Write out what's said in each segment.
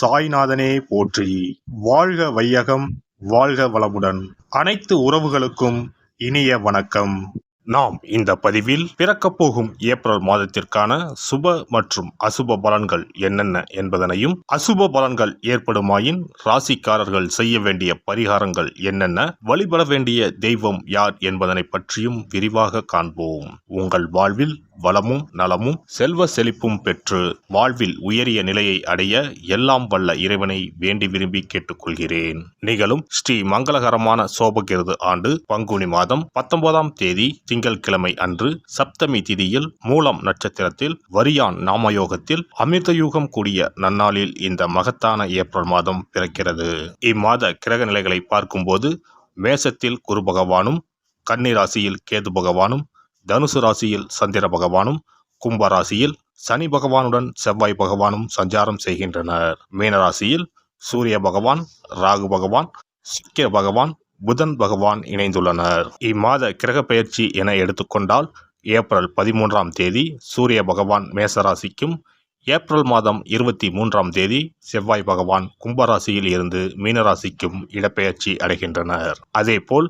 சாய்நாதனே போற்றி. வாழ்க வையகம் வாழ்க வளமுடன். அனைத்து உறவுகளுக்கும் இனிய வணக்கம். நாம் இந்த பதிவில் பிறக்கப் போகும் ஏப்ரல் மாதத்திற்கான சுப மற்றும் அசுப பலன்கள் என்னென்ன என்பதனையும் அசுப பலன்கள் ஏற்படுமாயின் ராசிக்காரர்கள் செய்ய வேண்டிய பரிகாரங்கள் என்னென்ன வழிபட வேண்டிய தெய்வம் யார் என்பதனை பற்றியும் விரிவாக காண்போம். உங்கள் வாழ்வில் வளமும் நலமும் செல்வ செழிப்பும் பெற்று வாழ்வில் உயரிய நிலையை அடைய எல்லாம் வல்ல இறைவனை வேண்டி விரும்பி கேட்டுக்கொள்கிறேன். நிகழும் ஸ்ரீ மங்களகரமான சோபகிருது ஆண்டு பங்குனி மாதம் பத்தொன்பதாம் தேதி திங்கட்கிழமை அன்று சப்தமி திதியில் மூலம் நட்சத்திரத்தில் வரியான் நாமயோகத்தில் அமிர்தயூகம் கூடிய நன்னாளில் இந்த மகத்தான ஏப்ரல் மாதம் பிறக்கிறது. இம்மாத கிரக நிலைகளை பார்க்கும்போது மேசத்தில் குரு பகவானும் கன்னிராசியில் கேது பகவானும் தனுசு ராசியில் சந்திர பகவானும் கும்ப ராசியில் சனி பகவானுடன் செவ்வாய் பகவானும் சஞ்சாரம் செய்கின்றனர். மீனராசியில் சூரிய பகவான் ராகு பகவான் சுக்கிர பகவான் புதன் பகவான் இணைந்துள்ளனர். இம்மாத கிரக பயிற்சி என எடுத்துக்கொண்டால் ஏப்ரல் பதிமூன்றாம் தேதி சூரிய பகவான் மேசராசிக்கும் ஏப்ரல் மாதம் இருபத்தி மூன்றாம் தேதி செவ்வாய் பகவான் கும்பராசியில் இருந்து மீனராசிக்கும் இடப்பெயர்ச்சி அடைகின்றனர். அதேபோல்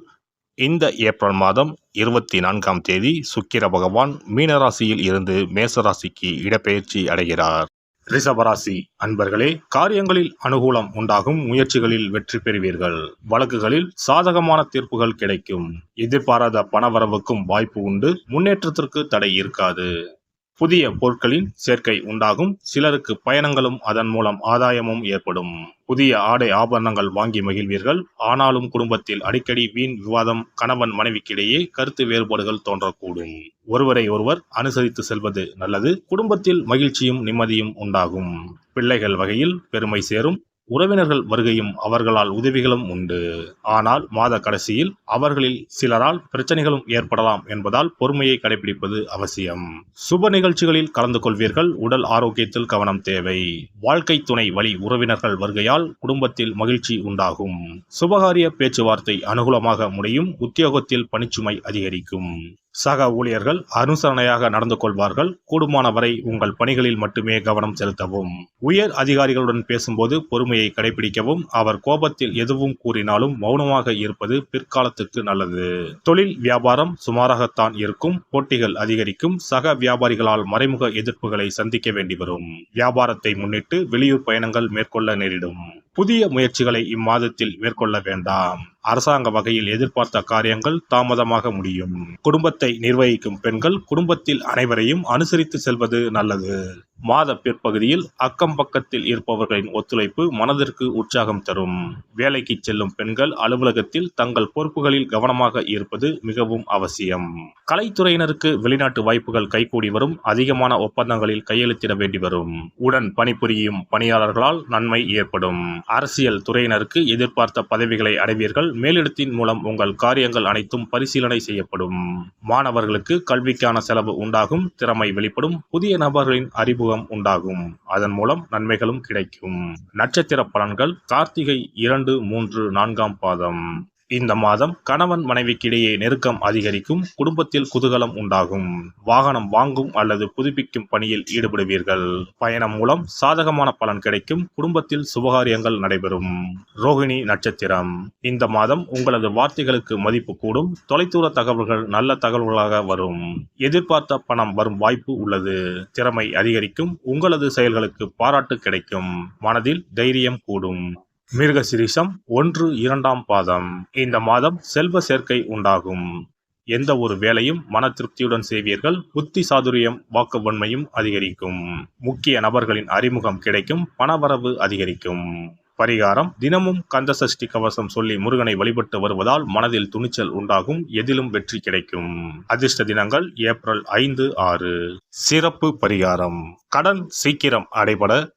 இந்த ஏப்ரல் மாதம் இருபத்தி நான்காம் தேதி சுக்கிர பகவான் மீனராசியில் இருந்து மேசராசிக்கு இடப்பெயர்ச்சி அடைகிறார். ரிஷபராசி அன்பர்களே காரியங்களில் அனுகூலம் உண்டாகும் முயற்சிகளில் வெற்றி பெறுவீர்கள். வழக்குகளில் சாதகமான தீர்ப்புகள் கிடைக்கும். எதிர்பாராத பணவரவுக்கும் வாய்ப்பு உண்டு. முன்னேற்றத்திற்கு தடை இருக்காது. புதிய பொருட்களின் சேர்க்கை உண்டாகும். சிலருக்கு பயணங்களும் அதன் மூலம் ஆதாயமும் ஏற்படும். புதிய ஆடை ஆபரணங்கள் வாங்கி மகிழ்வீர்கள். ஆனாலும் குடும்பத்தில் அடிக்கடி வீண் விவாதம் கணவன் மனைவிக்கிடையே கருத்து வேறுபாடுகள் தோன்றக்கூடும். ஒருவரை ஒருவர் அனுசரித்து செல்வது நல்லது. குடும்பத்தில் மகிழ்ச்சியும் நிம்மதியும் உண்டாகும். பிள்ளைகள் வகையில் பெருமை சேரும். உறவினர்கள் வருகையும் அவர்களால் உதவிகளும் உண்டு. ஆனால் மாத கடைசியில் அவர்களில் சிலரால் பிரச்சனைகளும் ஏற்படலாம் என்பதால் பொறுமையை கடைபிடிப்பது அவசியம். சுப நிகழ்ச்சிகளில் கலந்து கொள்வீர்கள். உடல் ஆரோக்கியத்தில் கவனம் தேவை. வாழ்க்கை துணை வழி உறவினர்கள் வருகையால் குடும்பத்தில் மகிழ்ச்சி உண்டாகும். சுபகாரிய பேச்சுவார்த்தை அனுகூலமாக முடியும். உத்தியோகத்தில் பணிச்சுமை அதிகரிக்கும். சக ஊழியர்கள் அனுசரணையாக நடந்து கொள்வார்கள். கூடுமானவரை உங்கள் பணிகளில் மட்டுமே கவனம் செலுத்தவும். உயர் அதிகாரிகளுடன் பேசும்போது பொறுமையை கடைபிடிக்கவும் அவர் கோபத்தில் எதுவும் கூறினாலும் மௌனமாக இருப்பது பிற்காலத்துக்கு நல்லது. தொழில் வியாபாரம் சுமாராகத்தான் இருக்கும். போட்டிகள் அதிகரிக்கும். சக வியாபாரிகளால் மறைமுக எதிர்ப்புகளை சந்திக்க வேண்டி வரும் வியாபாரத்தை முன்னிட்டு வெளியூர் பயணங்கள் மேற்கொள்ள நேரிடும். புதிய முயற்சிகளை இம்மாதத்தில் மேற்கொள்ள வேண்டாம். அரசாங்க வகையில் எதிர்பார்த்த காரியங்கள் தாமதமாக முடியும். குடும்பத்தை நிர்வகிக்கும் பெண்கள் குடும்பத்தில் அனைவரையும் அனுசரித்து செல்வது நல்லது. மாத பிற்பகுதியில் அக்கம் பக்கத்தில் இருப்பவர்களின் ஒத்துழைப்பு மனதிற்கு உற்சாகம் தரும். வேலைக்கு செல்லும் பெண்கள் அலுவலகத்தில் தங்கள் பொறுப்புகளில் கவனமாக இருப்பது மிகவும் அவசியம். கலைத்துறையினருக்கு வெளிநாட்டு வாய்ப்புகள் கைகூடி வரும் அதிகமான ஒப்பந்தங்களில் கையெழுத்திட வேண்டி வரும். உடன் பணிபுரியும் பணியாளர்களால் நன்மை ஏற்படும். அரசியல் துறையினருக்கு எதிர்பார்த்த பதவிகளை அடைவீர்கள் மேலிடத்தின் மூலம் உங்கள் காரியங்கள் அனைத்தும் பரிசீலனை செய்யப்படும். மாணவர்களுக்கு கல்விக்கான செலவு உண்டாகும் திறமை வெளிப்படும் புதிய நபர்களின் அறிவு அறிமுகம் உண்டாகும். அதன் மூலம் நன்மைகளும் கிடைக்கும். நட்சத்திர பலன்கள் கார்த்திகை இரண்டு மூன்று நான்காம் பாதம். இந்த மாதம் கணவன் மனைவிக்கிடையே நெருக்கம் அதிகரிக்கும் குடும்பத்தில் குதூகலம் உண்டாகும். வாகனம் வாங்கும் அல்லது புதுப்பிக்கும் பணியில் ஈடுபடுவீர்கள். பயணம் மூலம் சாதகமான பலன் கிடைக்கும் குடும்பத்தில் சுபகாரியங்கள் நடைபெறும். ரோகிணி நட்சத்திரம். இந்த மாதம் உங்களது வார்த்தைகளுக்கு மதிப்பு கூடும் தொலைதூர தகவல்கள் நல்ல தகவல்களாக வரும். எதிர்பார்த்த பணம் வரும் வாய்ப்பு உள்ளது. திறமை அதிகரிக்கும் உங்களது செயல்களுக்கு பாராட்டு கிடைக்கும். மனதில் தைரியம் கூடும். மிருகசிரிஷம் ஒன்று இரண்டாம் பாதம். இந்த மாதம் செல்வ சேர்க்கை உண்டாகும். எந்த ஒரு வேலையும் மன திருப்தியுடன் செய்வீர்கள். புத்தி சாதுரியம் வாக்குவன்மையும் அதிகரிக்கும். முக்கிய நபர்களின் அறிமுகம் கிடைக்கும். பணவரவு அதிகரிக்கும். பரிகாரம் தினமும் கந்த சஷ்டி கவசம் சொல்லி முருகனை வழிபட்டு வருவதால் மனதில் துணிச்சல் உண்டாகும். எதிலும் வெற்றி கிடைக்கும். அதிர்ஷ்ட தினங்கள் ஏப்ரல் ஐந்து ஆறு. சிறப்பு பரிகாரம். கடன் சீக்கிரம் அடைபட